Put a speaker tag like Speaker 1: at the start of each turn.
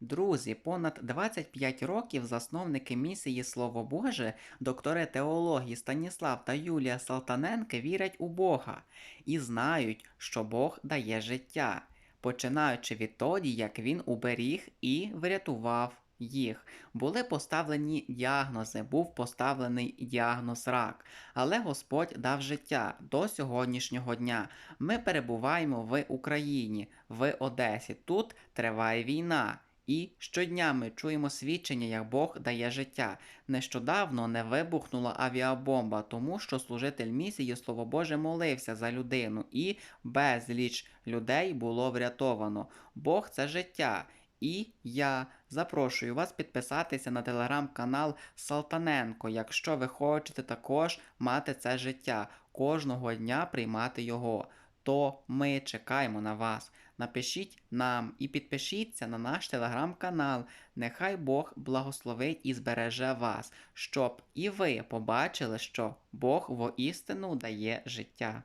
Speaker 1: Друзі, понад 25 років засновники місії Слово Боже, доктори теології Станіслав та Юлія Салтаненки вірять у Бога і знають, що Бог дає життя, починаючи відтоді, як він уберіг і врятував їх. Були поставлені діагнози, був поставлений діагноз рак, але Господь дав життя до сьогоднішнього дня. Ми перебуваємо в Україні, в Одесі. Тут триває війна. І щодня ми чуємо свідчення, як Бог дає життя. Нещодавно не вибухнула авіабомба, тому що служитель місії Слово Боже молився за людину, і безліч людей було врятовано. Бог це життя. І я запрошую вас підписатися на телеграм-канал Салтаненко, якщо ви хочете також мати це життя, кожного дня приймати його. То ми чекаємо на вас. Напишіть нам і підпишіться на наш телеграм-канал. Нехай Бог благословить і збереже вас, щоб і ви побачили, що Бог воістину дає життя.